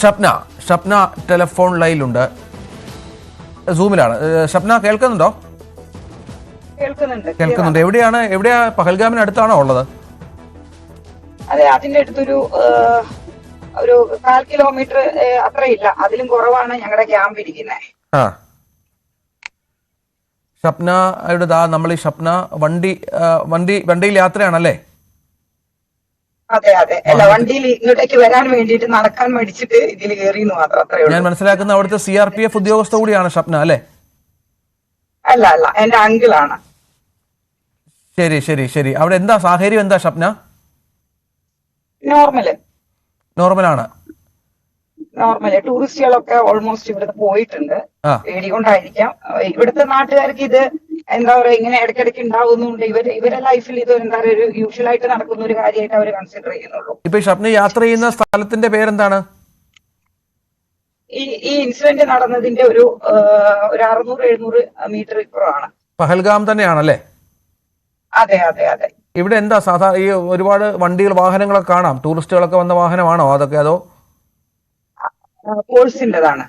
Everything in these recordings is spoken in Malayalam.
ഷപ്ന ഷപ്ന ടെലിഫോൺ ലൈനിലുണ്ട് സൂമിലാണ് ഷപ്ന കേൾക്കുന്നുണ്ടോ? കേൾക്കുന്നുണ്ട്. എവിടെയാണ് എവിടെയാ പഹൽഗാമിന് അടുത്താണോ ഉള്ളത്? അതെ അതിന്റെ അടുത്തൊരു ഒരു കാൽ കിലോമീറ്റർ അത്രയില്ല. അതിലും കുറവാണ് ഞങ്ങളുടെ ക്യാമ്പ് ഇരിക്കുന്നത് ആ. ഷപ്നയുടെ ദാ നമ്മൾ ഈ ഷപ്ന വണ്ടി വണ്ടി വണ്ടിയിൽ യാത്രയാണല്ലേ? അതെ അതെ. അല്ല വണ്ടിയിൽ ഇങ്ങോട്ടേക്ക് വരാൻ വേണ്ടിയിട്ട് നടക്കാൻ മേടിച്ചിട്ട് ഇതിൽ കയറിയെന്ന് മാത്രം അത്രയുള്ളൂ ഞാൻ മനസ്സിലാക്കുന്ന അവിടുത്തെ സി ആർ പി എഫ് ഉദ്യോഗസ്ഥ കൂടിയാണ് ഷപ്ന അല്ലേ? അല്ല അല്ല. എന്റെ അങ്കിളാണ്. ശരി ശരി ശരി. അവിടെ എന്താ സാഹചര്യം എന്താ ഷപ്ന? നോർമൽ നോർമലാണ് നോർമൽ ടൂറിസ്റ്റുകളൊക്കെ ഓൾമോസ്റ്റ് ഇവിടെ പോയിട്ടുണ്ട്. പേടികൊണ്ടായിരിക്കാം കൊണ്ടായിരിക്കാം. ഇവിടുത്തെ നാട്ടുകാർക്ക് ഇത് എന്താ പറയാ ഇങ്ങനെ ഇടയ്ക്കിടയ്ക്ക് ഉണ്ടാവുന്നുണ്ട്. ഇവർ ഇവരെ ലൈഫിൽ ഇത് എന്താ പറയുക ഒരു യൂഷ്വൽ ആയിട്ട് നടക്കുന്ന ഒരു കാര്യമായിട്ട് അവർ കൺസിഡർ ചെയ്യുന്നുള്ളൂ. ഇപ്പൊ ഷപ്ന യാത്ര ചെയ്യുന്ന സ്ഥലത്തിന്റെ പേരെന്താണ്? ഈ ഈ ഇൻസിഡന്റ് നടന്നതിന്റെ ഒരു ഒരു അറുന്നൂറ് എഴുന്നൂറ് മീറ്റർ ഇപ്പുറമാണ്. പഹൽഗാം തന്നെയാണല്ലേ? അതെ അതെ അതെ. ഇവിടെ എന്താ സാധാരണ ഈ ഒരുപാട് വണ്ടികൾ വാഹനങ്ങളൊക്കെ കാണാം? ടൂറിസ്റ്റുകളൊക്കെ വന്ന വാഹനമാണോ? അതൊക്കെ അതോ കോഴ്സിന്റേതാണ്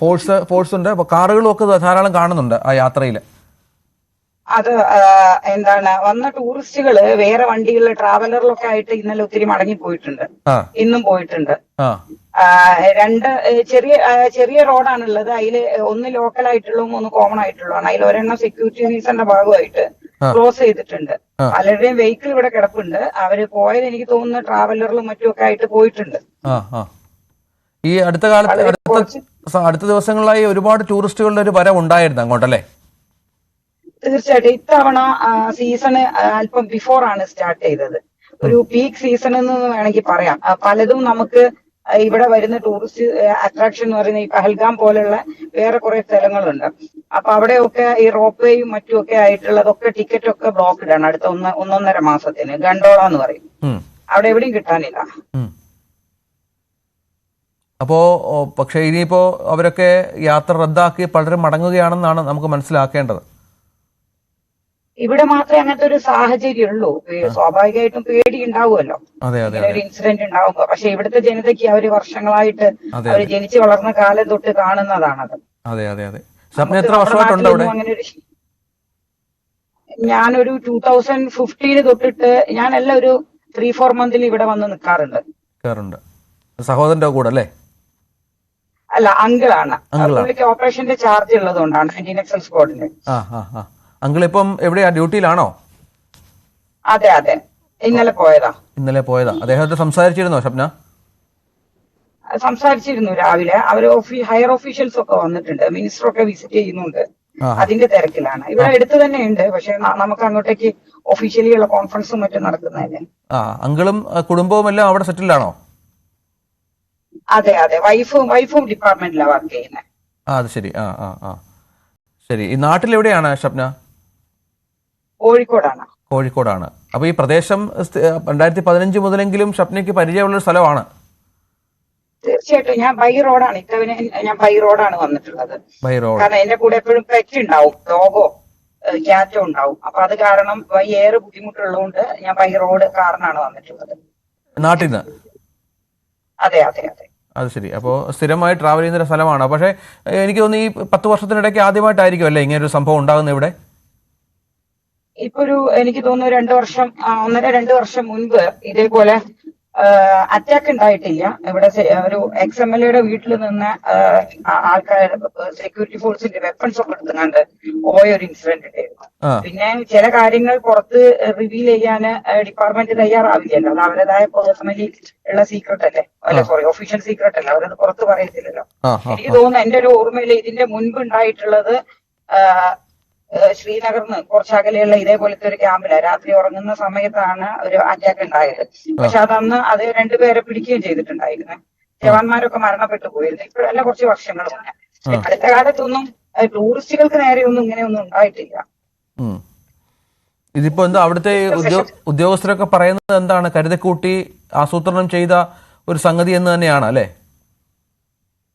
ഫോഴ്സ് ഫോഴ്സ് ഉണ്ട് കാറുകളും ഒക്കെ ധാരാളം കാണുന്നുണ്ട് ആ യാത്രയിൽ അത് എന്താണ് വന്ന ടൂറിസ്റ്റുകൾ വേറെ വണ്ടികളിൽ ട്രാവലറിലൊക്കെ ആയിട്ട് ഇന്നലെ ഒത്തിരി മടങ്ങി പോയിട്ടുണ്ട്. ഇന്നും പോയിട്ടുണ്ട്. രണ്ട് ചെറിയ ചെറിയ റോഡാണുള്ളത്. അതിൽ ഒന്ന് ലോക്കൽ ആയിട്ടുള്ളതും ഒന്ന് കോമൺ ആയിട്ടുള്ളതാണ് അതിൽ ഒരെണ്ണം സെക്യൂരിറ്റി റീസന്റെ ഭാഗമായിട്ട് ക്ലോസ് ചെയ്തിട്ടുണ്ട്. പലരുടെയും വെഹിക്കിൾ ഇവിടെ കിടപ്പുണ്ട്. അവർ പോയത് എനിക്ക് തോന്നുന്നു ട്രാവലറിലും മറ്റും ഒക്കെ ആയിട്ട് പോയിട്ടുണ്ട്. ഈ അടുത്ത കാലത്ത് അടുത്ത അടുത്ത ദിവസങ്ങളായി ഒരുപാട് ടൂറിസ്റ്റുകളുടെ ഒരു വരവ് ഉണ്ടായിരുന്നു അങ്ങോട്ടല്ലേ? തീർച്ചയായിട്ടും. ഇത്തവണ സീസണ് അല്പം ബിഫോർ ആണ് സ്റ്റാർട്ട് ചെയ്തത്. ഒരു പീക്ക് സീസൺ എന്ന് വേണമെങ്കിൽ പറയാം. പലതും നമുക്ക് ഇവിടെ വരുന്ന ടൂറിസ്റ്റ് അട്രാക്ഷൻ എന്ന് പറയുന്ന ഈ പഹൽഗാം പോലുള്ള വേറെ കുറെ സ്ഥലങ്ങളുണ്ട്. അപ്പൊ അവിടെയൊക്കെ ഈ റോപ്പ് വേയും മറ്റും ഒക്കെ ആയിട്ടുള്ളതൊക്കെ ടിക്കറ്റ് ഒക്കെ ബ്ലോക്ക്ഡ് ആണ്. അടുത്ത ഒന്ന് ഒന്നൊന്നര മാസത്തിന്. ഗണ്ടോള എന്ന് പറയും. അവിടെ എവിടെയും കിട്ടാനില്ല. ഉം. അപ്പോ ഓ, പക്ഷേ ഇനിയിപ്പോൾ അവരൊക്കെ യാത്ര റദ്ദാക്കി പലരും മടങ്ങുകയാണെന്നാണ് നമുക്ക് മനസ്സിലാക്കേണ്ടത്. ഇവിടെ മാത്രമേ അങ്ങനത്തെ ഒരു സാഹചര്യം ഉള്ളൂ സ്വാഭാവികമായിട്ടും പേടി ഉണ്ടാവുമല്ലോ ഒരു ഇൻസിഡന്റ് ഉണ്ടാവുമ്പോ. പക്ഷെ ഇവിടുത്തെ ജനതയ്ക്ക് അവർ വർഷങ്ങളായിട്ട് അവർ ജനിച്ചു വളർന്ന കാലം തൊട്ട് കാണുന്നതാണത്. അതെ അതെ അതെ. സ്വപ്ന എത്ര വർഷമായിട്ടുണ്ട് അവിടെ? ഞാനൊരു ടൂ തൗസൻഡ് ഫിഫ്റ്റീന് തൊട്ടിട്ട് ഞാനെല്ലാം ഒരു ത്രീ ഫോർ മന്തിൽ ഇവിടെ വന്ന് നിൽക്കാറുണ്ട് സഹോദരന്റെ കൂടെ അല്ലേ? അല്ല അങ്കിളാണ്. പുള്ളിക്ക് ഓപ്പറേഷന്റെ ചാർജ് ഉള്ളതുകൊണ്ടാണ് ഇന്ത്യൻ എക്സൽ സ്ക്വാഡിന് അങ്കിൾ ഇപ്പം എവിടെയാ? ഡ്യൂട്ടിയിലാണോ? അതെ അതെ. ഇന്നലെ പോയതാ. ഇന്നലെ പോയതാ. അദ്ദേഹത്തെ സംസാരിച്ചിരുന്നോ സ്വപ്ന സംസാരിച്ചിരുന്നു രാവിലെ. അവർ ഹയർ ഓഫീഷ്യൽസ് ഒക്കെ വന്നിട്ടുണ്ട്. മിനിസ്റ്റർ ഒക്കെ വിസിറ്റ് ചെയ്യുന്നുണ്ട്. അതിന്റെ തിരക്കിലാണ്. ഇവിടെ എടുത്തു തന്നെ ഉണ്ട് പക്ഷെ നമുക്ക് അങ്ങോട്ടേക്ക് ഓഫീഷ്യലി ഉള്ള കോൺഫറൻസും മറ്റും നടക്കുന്നതല്ലേ. ആ അങ്കിളും കുടുംബവും എല്ലാം അവിടെ സെറ്റിൽഡാണോ അതെ അതെ. വൈഫും വൈഫും ഡിപ്പാർട്ട്മെന്റിലാണ് വർക്ക് ചെയ്യുന്നത് ആ അത് ശരി. ആ ആ ആ. ശരി. ഈ നാട്ടിൽ എവിടെയാണ് ഷബ്ന? കോഴിക്കോടാണ്. കോഴിക്കോടാണ്. അപ്പൊ ഈ പ്രദേശം രണ്ടായിരത്തി പതിനഞ്ച് മുതലെങ്കിലും ഷബ്നയ്ക്ക് പരിചയമുള്ള സ്ഥലമാണ്. തീർച്ചയായിട്ടും. ഞാൻ ബൈ റോഡാണ്. ഇത്തവണ ഞാൻ ബൈ റോഡാണ് വന്നിട്ടുള്ളത്. കാരണം എന്റെ കൂടെ എപ്പോഴും പെറ്റ് ഉണ്ടാവും. ഡോഗോ ക്യാറ്റോ ഉണ്ടാവും. അപ്പൊ അത് കാരണം വൈ ഏറെ ബുദ്ധിമുട്ടുള്ളതുകൊണ്ട് ഞാൻ ബൈ റോഡ് കാറിനാണ് വന്നിട്ടുള്ളത്. നാട്ടിൽ നിന്ന് അതെ അതെ അതെ. അത് ശരി. അപ്പോൾ സ്ഥിരമായി ട്രാവൽ ചെയ്യുന്ന ഒരു സ്ഥലമാണ്. പക്ഷേ എനിക്ക് തോന്നുന്നു ഈ പത്ത് വർഷത്തിനിടയ്ക്ക് ആദ്യമായിട്ടായിരിക്കും അല്ലേ ഇങ്ങനെ ഒരു സംഭവം ഉണ്ടാകുന്ന ഇവിടെ? ഇപ്പൊ ഒരു എനിക്ക് തോന്നുന്നു രണ്ടു വർഷം ഒന്നര രണ്ടു വർഷം മുൻപ് ഇതേപോലെ അറ്റാക്ക് ഉണ്ടായിട്ടില്ല. ഇവിടെ ഒരു എക്സ് എം എൽ എയുടെ വീട്ടിൽ നിന്ന് ആൾക്കാർ സെക്യൂരിറ്റി ഫോഴ്സിന്റെ വെപ്പൺസ് ഒക്കെ എടുത്തുകൊണ്ട് പോയ ഒരു ഇൻസിഡന്റ് ഉണ്ടായിരുന്നു പിന്നെ ചില കാര്യങ്ങൾ പുറത്ത് റിവീൽ ചെയ്യാൻ ഡിപ്പാർട്ട്മെന്റ് തയ്യാറാവില്ലല്ലോ. അത് അവരുടേതായ പേഴ്സണലി ഉള്ള സീക്രട്ട് അല്ലേ? അല്ല സോറി ഒഫീഷ്യൽ സീക്രട്ട് അല്ല. അവരത് പുറത്ത് പറയത്തില്ലല്ലോ. എനിക്ക് തോന്നുന്നു എന്റെ ഒരു ഓർമ്മയിൽ ഇതിന്റെ മുൻപ് ഉണ്ടായിട്ടുള്ളത് ശ്രീനഗറിന് കുറച്ച് അകലെയുള്ള ഇതേപോലത്തെ ഒരു ക്യാമ്പില. രാത്രി ഉറങ്ങുന്ന സമയത്താണ് ഒരു അറ്റാക്ക് ഉണ്ടായത്. പക്ഷെ അതന്ന് അത് രണ്ടുപേരെ പിടിക്കുകയും ചെയ്തിട്ടുണ്ടായിരുന്നു. ജവാന്മാരൊക്കെ മരണപ്പെട്ടു പോയിരുന്നു. ഇപ്പോഴല്ല കുറച്ച് വർഷങ്ങൾ മുന്നേ. അടുത്ത കാലത്തൊന്നും നേരെ ടൂറിസ്റ്റുകൾക്ക് നേരെയൊന്നും ഇങ്ങനെയൊന്നും ഉണ്ടായിട്ടില്ല. ഇതിപ്പോ എന്താ അവിടുത്തെ ഉദ്യോഗസ്ഥരൊക്കെ പറയുന്നത് എന്താണ്? കരുതക്കൂട്ടി ആസൂത്രണം ചെയ്ത ഒരു സംഗതി എന്ന് തന്നെയാണ് അല്ലേ?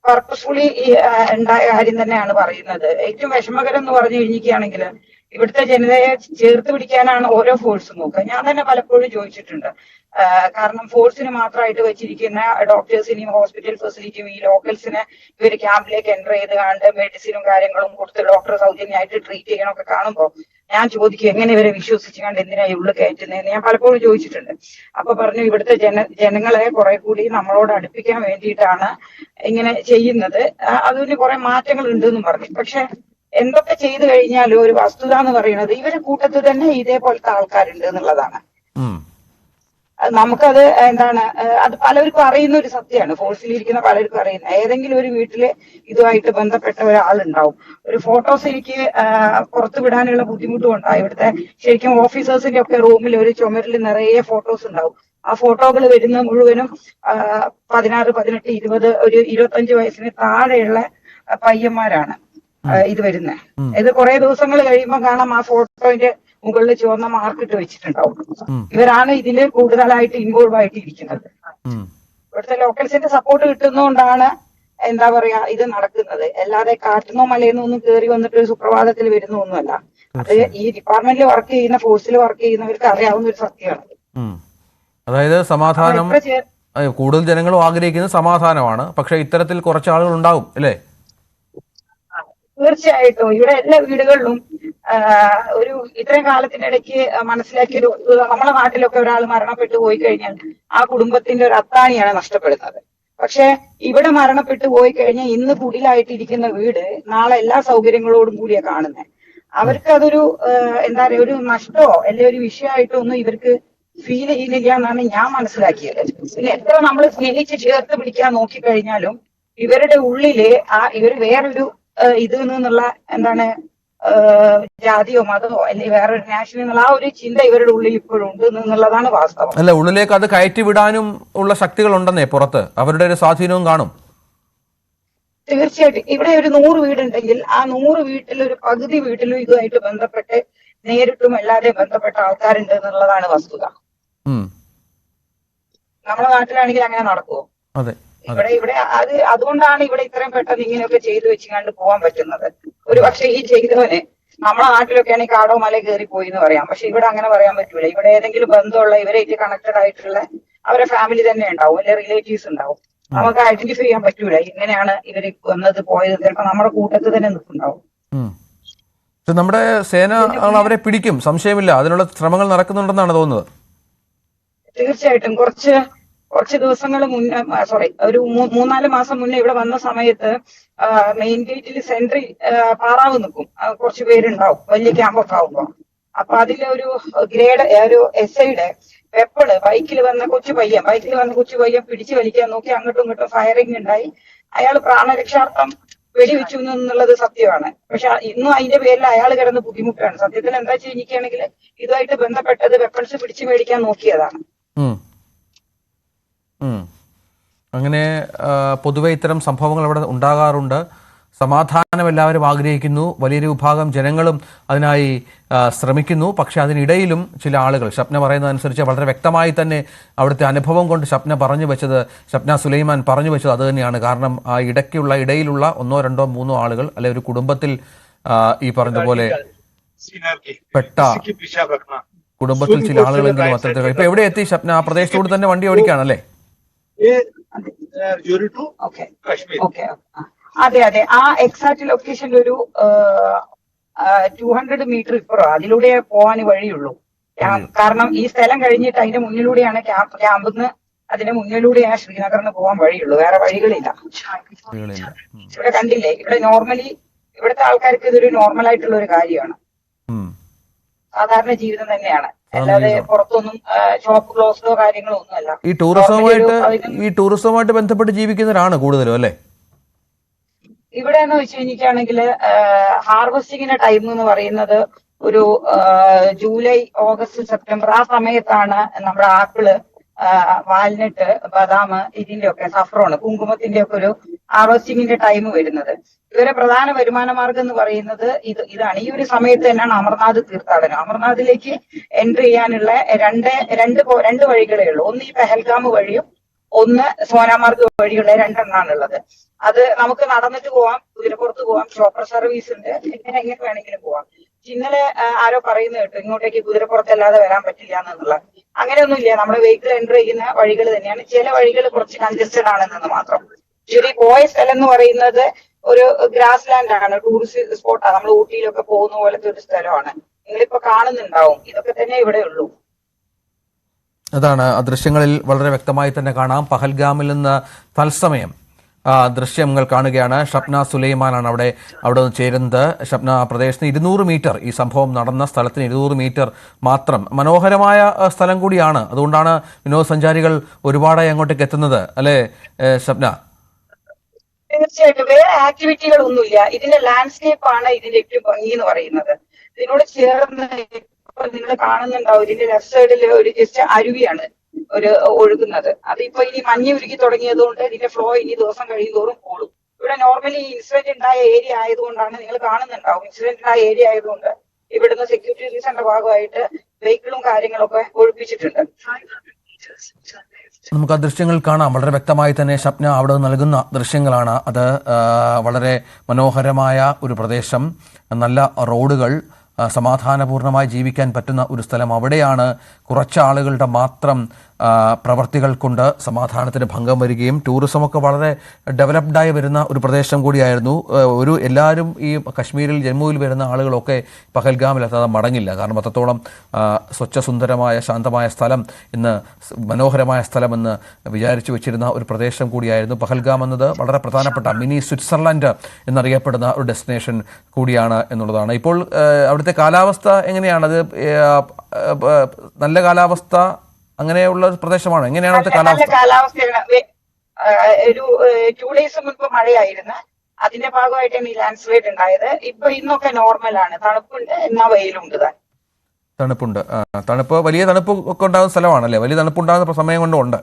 പർപ്പസ്ഫുള്ളി ഉണ്ടായ കാര്യം തന്നെയാണ് പറയുന്നത്. ഏറ്റവും വിഷമകരം എന്ന് പറഞ്ഞു കഴിഞ്ഞിരിക്കുകയാണെങ്കിൽ ഇവിടുത്തെ ജനതയെ ചേർത്ത് പിടിക്കാനാണ് ഓരോ ഫോഴ്സും നോക്കുക. ഞാൻ തന്നെ പലപ്പോഴും ചോദിച്ചിട്ടുണ്ട്. കാരണം ഫോഴ്സിന് മാത്രമായിട്ട് വെച്ചിരിക്കുന്ന ഡോക്ടേഴ്സിനെയും ഹോസ്പിറ്റൽ ഫെസിലിറ്റിയും ഈ ലോക്കൽസിനെ ഇവർ ക്യാമ്പിലേക്ക് എന്റർ ചെയ്ത് കണ്ട് മെഡിസിനും കാര്യങ്ങളും കൊടുത്ത് ഡോക്ടർ സൗജന്യമായിട്ട് ട്രീറ്റ് ചെയ്യണമൊക്കെ കാണുമ്പോൾ ഞാൻ ചോദിക്കും എങ്ങനെ ഇവരെ വിശ്വസിച്ച് കണ്ട് എന്തിനാ ഉള്ളിൽ കയറ്റുന്നതെന്ന് ഞാൻ പലപ്പോഴും ചോദിച്ചിട്ടുണ്ട്. അപ്പൊ പറഞ്ഞു ഇവിടുത്തെ ജന ജനങ്ങളെ കുറെ കൂടി നമ്മളോട് അടുപ്പിക്കാൻ വേണ്ടിയിട്ടാണ് ഇങ്ങനെ ചെയ്യുന്നത്. അതിന് കുറെ മാറ്റങ്ങൾ ഉണ്ട് എന്നും പറഞ്ഞു. പക്ഷെ എന്തൊക്കെ ചെയ്തു കഴിഞ്ഞാലും ഒരു വസ്തുത എന്ന് പറയുന്നത് ഇവർ കൂട്ടത്തിൽ തന്നെ ഇതേപോലത്തെ ആൾക്കാരുണ്ട് എന്നുള്ളതാണ്. നമുക്കത് എന്താണ് അത് പലർക്കും അറിയുന്ന ഒരു സത്യമാണ്. ഫോഴ്സിലിരിക്കുന്ന പലർക്കും അറിയുന്ന. ഏതെങ്കിലും ഒരു വീട്ടിൽ ഇതുമായിട്ട് ബന്ധപ്പെട്ട ഒരാളുണ്ടാവും. ഒരു ഫോട്ടോസ് എനിക്ക് പുറത്തു വിടാനുള്ള ബുദ്ധിമുട്ടും ഉണ്ടാവും. ഇവിടുത്തെ ശരിക്കും ഓഫീസേഴ്സിന്റെ ഒക്കെ റൂമിൽ ഒരു ചുമരിൽ നിറയെ ഫോട്ടോസ് ഉണ്ടാവും. ആ ഫോട്ടോകൾ വരുന്ന മുഴുവനും പതിനാറ് പതിനെട്ട് ഇരുപത് ഒരു ഇരുപത്തഞ്ച് വയസ്സിന് താഴെയുള്ള പയ്യന്മാരാണ്. ഇത് വരുന്നത് ഇത് കുറെ ദിവസങ്ങൾ കഴിയുമ്പോൾ കാണാം ആ ഫോട്ടോയിന്റെ മുകളിൽ ചുവന്ന മാർക്ക് ഇട്ട് വെച്ചിട്ടുണ്ടാവും. ഇവരാണ് ഇതിൽ കൂടുതലായിട്ട് ഇൻവോൾവ് ആയിട്ട് ഇരിക്കുന്നത്. ഇവിടുത്തെ ലോക്കൽസിന്റെ സപ്പോർട്ട് കിട്ടുന്നതുകൊണ്ടാണ് എന്താ പറയാ ഇത് നടക്കുന്നത്. അല്ലാതെ കാറ്റുന്നോ മലയെന്നോ ഒന്നും കയറി വന്നിട്ട് ഒരു സുപ്രഭാതത്തിൽ വരുന്ന ഒന്നുമല്ല അത് ഈ ഡിപ്പാർട്ട്മെന്റിൽ വർക്ക് ചെയ്യുന്ന ഫോഴ്സിൽ വർക്ക് ചെയ്യുന്നവർക്ക് അറിയാവുന്ന ഒരു സത്യമാണ്. അതായത് സമാധാനം കൂടുതൽ ജനങ്ങളും ആഗ്രഹിക്കുന്ന സമാധാനമാണ്. പക്ഷെ ഇത്തരത്തിൽ കുറച്ച് ആളുകൾ ഉണ്ടാവും അല്ലേ? തീർച്ചയായിട്ടും. ഇവിടെ എല്ലാ വീടുകളിലും ഒരു ഇത്രയും കാലത്തിനിടയ്ക്ക് മനസ്സിലാക്കിയ ഒരു നമ്മളെ നാട്ടിലൊക്കെ ഒരാൾ മരണപ്പെട്ടു പോയി കഴിഞ്ഞാൽ ആ കുടുംബത്തിന്റെ ഒരു അത്താണിയാണ് നഷ്ടപ്പെടുന്നത്. പക്ഷെ ഇവിടെ മരണപ്പെട്ടു പോയി കഴിഞ്ഞാൽ ഇന്ന് കുടിലായിട്ടിരിക്കുന്ന വീട് നാളെ എല്ലാ സൗകര്യങ്ങളോടും കൂടിയാണ് കാണുന്നത് അവർക്ക് അതൊരു ആ, എന്താ പറയുക ഒരു നഷ്ടമോ അല്ലെങ്കിൽ ഒരു വിഷയമായിട്ടോ ഒന്നും ഇവർക്ക് ഫീൽ ചെയ്യുന്നില്ല എന്നാണ് ഞാൻ മനസ്സിലാക്കിയത്. പിന്നെ എത്ര നമ്മൾ സ്നേഹിച്ച് ചേർത്ത് പിടിക്കാൻ നോക്കിക്കഴിഞ്ഞാലും ഇവരുടെ ഉള്ളിൽ ആ ഇവർ വേറൊരു ഇത് എന്നുള്ള എന്താണ് ജാതിയോ മതമോ അല്ലെങ്കിൽ വേറൊരു നാഷണൽ എന്നുള്ള ആ ഒരു ചിന്ത ഇവരുടെ ഉള്ളിൽ ഇപ്പോഴും ഉണ്ട് എന്നുള്ളതാണ് വാസ്തവം. അല്ല ഉള്ളിലേക്ക് അത് കയറ്റി വിടാനും ഉള്ള ശക്തികൾ ഉണ്ടെന്നേ പുറത്ത്. അവരുടെ ഒരു സ്വാധീനവും കാണും. തീർച്ചയായിട്ടും. ഇവിടെ ഒരു നൂറ് വീടുണ്ടെങ്കിൽ ആ നൂറ് വീട്ടിൽ ഒരു പകുതി വീട്ടിലും ഇതുമായിട്ട് ബന്ധപ്പെട്ട് നേരിട്ടും അല്ലാതെ ബന്ധപ്പെട്ട ആൾക്കാരുണ്ട് എന്നുള്ളതാണ് വസ്തുത. നമ്മുടെ നാട്ടിലാണെങ്കിൽ അങ്ങനെ നടക്കുമോ അതെ അതെ. ഇവിടെ ഇവിടെ അത് അതുകൊണ്ടാണ് ഇവിടെ ഇത്രയും പെട്ടെന്ന് ഇങ്ങനെയൊക്കെ ചെയ്തു വെച്ചുകൊണ്ട് പോകാൻ പറ്റുന്നത്. ഒരു പക്ഷെ ഈ ചെയ്തവന് നമ്മളെ നാട്ടിലൊക്കെ ആണെങ്കിൽ കാടോ മല കയറി പോയി എന്ന് പറയാം. പക്ഷെ ഇവിടെ അങ്ങനെ പറയാൻ പറ്റൂല. ഇവിടെ ഏതെങ്കിലും ബന്ധമുള്ള ഇവരായിട്ട് കണക്റ്റഡ് ആയിട്ടുള്ള അവരെ ഫാമിലി തന്നെ ഉണ്ടാവും. അല്ലെ റിലേറ്റീവ്സ് ഉണ്ടാവും. നമുക്ക് ഐഡന്റിഫൈ ചെയ്യാൻ പറ്റൂല. ഇങ്ങനെയാണ് ഇവർ വന്നത് പോയത്. ചിലപ്പോ നമ്മുടെ കൂട്ടത്തിൽ തന്നെ നിൽക്കുന്നുണ്ടാവും. നമ്മുടെ സേന അവരെ പിടിക്കും. സംശയമില്ല. അതിനുള്ള ശ്രമങ്ങൾ നടക്കുന്നുണ്ടെന്നാണ് തോന്നുന്നത്. തീർച്ചയായിട്ടും. കുറച്ച് കുറച്ച് ദിവസങ്ങൾ മുന്നേ സോറി ഒരു മൂന്നാൽ മാസം മുന്നേ ഇവിടെ വന്ന സമയത്ത് മെയിൻ ഗേറ്റിൽ സെൻട്രി പാറാവ് നിൽക്കും. കുറച്ച് പേരുണ്ടാവും. വലിയ ക്യാമ്പൊക്കെ ആവുമ്പോ. അപ്പൊ അതിലൊരു ഗ്രേഡ് ഒരു എസ് ഐയുടെ പെപ്പൾ ബൈക്കിൽ വന്ന കൊച്ചു പയ്യൻ ബൈക്കിൽ വന്ന കൊച്ചു പയ്യൻ പിടിച്ചു വലിക്കാൻ നോക്കി അങ്ങോട്ടും ഇങ്ങോട്ടും ഫയറിംഗ് ഉണ്ടായി. അയാൾ പ്രാണരക്ഷാർത്ഥം വെടിവെച്ചു എന്നുള്ളത് സത്യമാണ്. പക്ഷെ ഇന്നും അതിന്റെ പേരിൽ അയാൾ കിടന്ന് ബുദ്ധിമുട്ടാണ്. സത്യത്തിൽ എന്താ ചെയ്യുകയാണെങ്കിൽ ഇതുമായിട്ട് ബന്ധപ്പെട്ടത് വെപ്പൺസ് പിടിച്ചു മേടിക്കാൻ നോക്കിയതാണ്. അങ്ങനെ പൊതുവെ ഇത്തരം സംഭവങ്ങൾ അവിടെ ഉണ്ടാകാറുണ്ട്. സമാധാനം എല്ലാവരും ആഗ്രഹിക്കുന്നു. വലിയൊരു വിഭാഗം ജനങ്ങളും അതിനായി ശ്രമിക്കുന്നു. പക്ഷെ അതിനിടയിലും ചില ആളുകൾ ഷപ്ന പറയുന്നതനുസരിച്ച് വളരെ വ്യക്തമായി തന്നെ അവിടുത്തെ അനുഭവം കൊണ്ട് ഷപ്ന പറഞ്ഞു വെച്ചത് ഷപ്ന സുലൈമാൻ പറഞ്ഞു വെച്ചത് അതുതന്നെയാണ് കാരണം ആ ഇടയ്ക്കുള്ള ഇടയിലുള്ള ഒന്നോ രണ്ടോ മൂന്നോ ആളുകൾ അല്ലെ ഒരു കുടുംബത്തിൽ ഈ പറഞ്ഞതുപോലെ പെട്ട കുടുംബത്തിൽ ചില ആളുകളെങ്കിലും അത്തരത്തിൽ ഇപ്പൊ എവിടെ എത്തി? ഷപ്ന ആ പ്രദേശത്തോട് തന്നെ വണ്ടി ഓടിക്കുകയാണല്ലേ? കാശ്മീർ. അതെ അതെ. ആ എക്സാക്ട് ലൊക്കേഷനിൽ ഒരു ടു ഹൺഡ്രഡ് മീറ്റർ ഇപ്പുറം. അതിലൂടെ പോകാൻ വഴിയുള്ളൂ. കാരണം ഈ സ്ഥലം കഴിഞ്ഞിട്ട് അതിന്റെ മുന്നിലൂടെയാണ് ക്യാമ്പ് ക്യാമ്പിൽ നിന്ന് അതിന്റെ മുന്നിലൂടെയാണ് ശ്രീനഗറിന് പോകാൻ വഴിയുള്ളൂ. വേറെ വഴികളില്ല. ഇവിടെ കണ്ടില്ലേ? ഇവിടെ നോർമലി ഇവിടുത്തെ ആൾക്കാർക്ക് ഇതൊരു നോർമൽ ആയിട്ടുള്ള ഒരു കാര്യമാണ് സാധാരണ ജീവിതം തന്നെയാണ്. അല്ലാതെ പുറത്തൊന്നും ഷോപ്പ് ക്ലോസോ കാര്യങ്ങളോ ഒന്നുമല്ല ഈ ടൂറിസവുമായിട്ട് ഈ ടൂറിസവുമായിട്ട് ബന്ധപ്പെട്ട് ജീവിക്കുന്നവരാണ് കൂടുതലും അല്ലേ? ഇവിടെ എന്ന് വെച്ച് കഴിഞ്ഞിട്ടാണെങ്കിൽ ഹാർവസ്റ്റിങ്ങിന്റെ ടൈം എന്ന് പറയുന്നത് ഒരു ജൂലൈ ഓഗസ്റ്റ് സെപ്റ്റംബർ ആ സമയത്താണ് നമ്മുടെ ആപ്പിൾ വാൽനട്ട് ബദാം ഇതിന്റെ ഒക്കെ സഫ്രോൺ കുങ്കുമത്തിന്റെ ഒക്കെ ഒരു ഹാർവസ്റ്റിങ്ങിന്റെ ടൈം വരുന്നത്. ഇവരെ പ്രധാന വരുമാന മാർഗം എന്ന് പറയുന്നത് ഇത് ഇതാണ്. ഈ ഒരു സമയത്ത് തന്നെയാണ് അമർനാഥ് തീർത്ഥാടനം. അമർനാഥിലേക്ക് എൻട്രി ചെയ്യാനുള്ള രണ്ട് രണ്ട് രണ്ട് വഴികളേ ഉള്ളൂ. ഒന്ന് ഈ പെഹൽഗാം വഴിയും ഒന്ന് സോനാമാർഗ് വഴിയുള്ള രണ്ടെണ്ണാണ് ഉള്ളത്. അത് നമുക്ക് നടന്നിട്ട് പോവാം കുതിരപ്പുറത്ത് പോവാം ഷോപ്പർ സർവീസ് ഉണ്ട്. എങ്ങനെ എങ്ങനെ വേണമെങ്കിലും പോവാം. ഇന്നലെ ആരോ പറയുന്നത് കേട്ടു ഇങ്ങോട്ടേക്ക് കുതിരപ്പുറത്തല്ലാതെ വരാൻ പറ്റില്ല എന്നുള്ള അങ്ങനെയൊന്നുമില്ല. നമ്മുടെ വെഹിക്കിൾ എന്റർ ചെയ്യുന്ന വഴികൾ തന്നെയാണ്. ചില വഴികൾ കുറച്ച് കൺജസ്റ്റഡ് ആണെന്നത് മാത്രം. ശരി പോയ സ്ഥലം എന്ന് പറയുന്നത് ഒരു ഗ്രാസ് ലാൻഡ് ആണ് ടൂറിസ്റ്റ് സ്പോട്ടാണ് നമ്മൾ ഊട്ടിയിലൊക്കെ പോകുന്ന പോലത്തെ ഒരു സ്ഥലമാണ്. നിങ്ങളിപ്പോ കാണുന്നുണ്ടാവും. ഇതൊക്കെ തന്നെ ഇവിടെ ഉള്ളൂ. അതാണ് ആ ദൃശ്യങ്ങളിൽ വളരെ വ്യക്തമായി തന്നെ കാണാം. പഹൽഗാമിൽ നിന്ന് തത്സമയം ദൃശ്യങ്ങൾ കാണുകയാണ്. ഷപ്ന സുലൈമാനാണ് അവിടെ അവിടെ നിന്ന് ചേരുന്നത്. ഷപ്ന പ്രദേശത്തിന് ഇരുന്നൂറ് മീറ്റർ ഈ സംഭവം നടന്ന സ്ഥലത്തിന് ഇരുന്നൂറ് മീറ്റർ മാത്രം മനോഹരമായ സ്ഥലം കൂടിയാണ്. അതുകൊണ്ടാണ് വിനോദസഞ്ചാരികൾ ഒരുപാടായി അങ്ങോട്ടേക്ക് എത്തുന്നത്. അല്ലേ ഷപ്ന? തീർച്ചയായിട്ടും. വേറെ ആക്ടിവിറ്റികൾ ഒന്നുമില്ല ഇതിന്റെ ലാൻഡ്സ്കേപ്പ് ആണ് ഇതിന്റെ ഏറ്റവും ഭംഗി എന്ന് പറയുന്നത്. ഇതിനോട് ചേർന്ന് നിങ്ങൾ കാണുന്നുണ്ടാവും. ഇതിന്റെ ലെഫ്റ്റ് സൈഡിൽ ഒരു ജസ്റ്റ് അരുവിയാണ്. ഒരു ഒഴുകുന്നത്. അതിപ്പോ ഇനി മഞ്ഞ് ഉരുകി തുടങ്ങിയത് കൊണ്ട് ഇതിന്റെ ഫ്ലോ ഇനി ദിവസം കഴിയുന്തോറും കൂടും. ഇവിടെ നോർമലി ഇൻസിഡന്റ് ഉണ്ടായ ഏരിയ ആയതുകൊണ്ടാണ് നിങ്ങൾ കാണുന്നുണ്ടാവും. ഇൻസിഡന്റ് ഉണ്ടായ ഏരിയ ആയതുകൊണ്ട് ഇവിടുന്ന് സെക്യൂരിറ്റി റീസന്റെ ഭാഗമായിട്ട് വെഹിക്കിളും കാര്യങ്ങളൊക്കെ ഒഴിപ്പിച്ചിട്ടുണ്ട്. നമുക്ക് ആ ദൃശ്യങ്ങൾ കാണാം. വളരെ വ്യക്തമായി തന്നെ ഷപ്ന അവിടെ നൽകുന്ന ദൃശ്യങ്ങളാണ്. അത് വളരെ മനോഹരമായ ഒരു പ്രദേശം. നല്ല റോഡുകൾ സമാധാനപൂർണമായി ജീവിക്കാൻ പറ്റുന്ന ഒരു സ്ഥലം അവിടെയാണ് കുറച്ച് ആളുകളുടെ മാത്രം പ്രവർത്തികൾ കൊണ്ട് സമാധാനത്തിന് ഭംഗം വരികയും ടൂറിസമൊക്കെ വളരെ ഡെവലപ്ഡായി വരുന്ന ഒരു പ്രദേശം കൂടിയായിരുന്നു. ഒരു എല്ലാവരും ഈ കശ്മീരിൽ ജമ്മുവിൽ വരുന്ന ആളുകളൊക്കെ പഹൽഗാമിലെത്താതെ മടങ്ങില്ല. കാരണം അത്രത്തോളം സ്വച്ഛസുന്ദരമായ ശാന്തമായ സ്ഥലം ഇന്ന് മനോഹരമായ സ്ഥലമെന്ന് വിചാരിച്ചു വെച്ചിരുന്ന ഒരു പ്രദേശം കൂടിയായിരുന്നു പഹൽഗാം എന്നത്. വളരെ പ്രധാനപ്പെട്ട മിനി സ്വിറ്റ്സർലൻഡ് എന്നറിയപ്പെടുന്ന ഒരു ഡെസ്റ്റിനേഷൻ കൂടിയാണ് എന്നുള്ളതാണ്. ഇപ്പോൾ അവിടുത്തെ കാലാവസ്ഥ എങ്ങനെയാണത്? നല്ല കാലാവസ്ഥ അങ്ങനെയുള്ള ഒരു പ്രദേശമാണ്. എങ്ങനെയാണ് അവിടുത്തെ കാലാവസ്ഥ? ഒരു ടു ഡേയ്സ് മുൻപ് മഴയായിരുന്നു. അതിന്റെ ഭാഗമായിട്ടാണ് ഈ ലാൻഡ് സ്ലൈഡ് ഉണ്ടായത്. ഇപ്പൊ ഇന്നൊക്കെ നോർമൽ ആണ്. തണുപ്പുണ്ട് എന്നാ വെയിലുണ്ട് താൻ. തണുപ്പുണ്ട്. തണുപ്പ് വലിയ തണുപ്പ് ഒക്കെ ഉണ്ടാകുന്ന സ്ഥലമാണല്ലേ? വലിയ തണുപ്പ് ഉണ്ടാകുന്ന സമയം കൊണ്ടും ഉണ്ട്.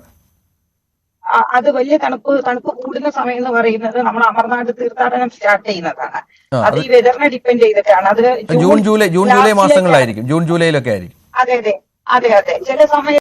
അത് വലിയ തണുപ്പ് തണുപ്പ് കൂടുന്ന സമയം എന്ന് പറയുന്നത് നമ്മൾ അമർനാട് തീർത്ഥാടനം സ്റ്റാർട്ട് ചെയ്യുന്നതാണ്. അത് ഈ വെതറിനെ ഡിപ്പെൻഡ് ചെയ്തിട്ടാണ്. അത് ജൂൺ ജൂലൈ ജൂൺ ജൂലൈ മാസങ്ങളായിരിക്കും മാസങ്ങളിലായിരിക്കും. ജൂൺ ജൂലൈയിലൊക്കെ ആയിരിക്കും. അതെ അതെ. അതെ അതെ. ചില സമയം